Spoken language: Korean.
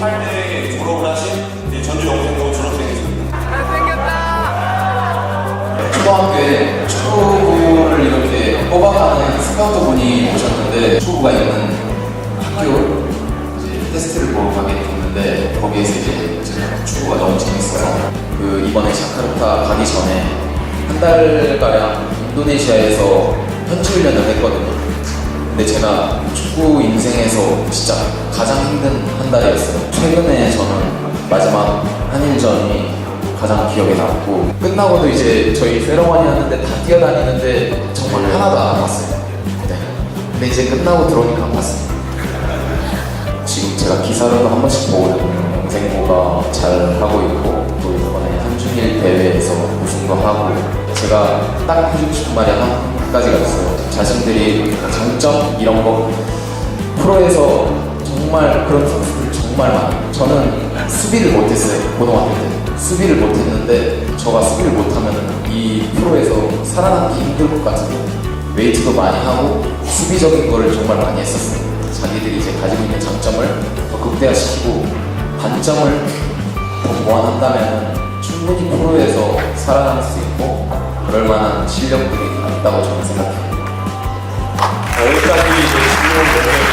2006년에 졸업을 하신 전주 영생고 졸업생이십니다. 초등학교에 축구부를 이렇게 뽑아가는 스카우트 분이 오셨는데 축구가 있는 학교 테스트를 보러 가게 됐는데 거기에서 이제 제가 축구가 너무 재밌어서 그 이번에 자카르타 가기 전에 한 달가량 인도네시아에서 현지 훈련을 했거든요. 근데 제가 축구 인생에서 진짜 가장 힘든 한 달이었어요. 최근에 저는 마지막 한일전이 가장 기억에 남고 끝나고도 이제 저희 세러머니 하는데 다 뛰어다니는데 정말 하나도 안 아팠어요. 네. 근데 이제 끝나고 들어오니까 아팠어요. 지금 제가 기사로도 한 번씩 보거든요. 영생고가 잘 하고 있고 또 이번에 한중일 대회에서 우승도 하고 제가 딱 해주고 싶은 말이 한 가지가 있어요. 자신들이 장점 이런 거 프로에서 정말 그런 선수들 정말 많아요. 저는 수비를 못했어요. 고등학교 때. 수비를 못했는데 저가 수비를 못하면 이 프로에서 살아남기 힘들 것 같은데 웨이트도 많이 하고 수비적인 거를 정말 많이 했었어요. 자기들이 이제 가지고 있는 장점을 더 극대화시키고 단점을 더 보완한다면 충분히 프로에서 살아남을 수 있고 그럴 만한 실력들이 있다고 저는 생각해요. 자, 여기까지 이제 질문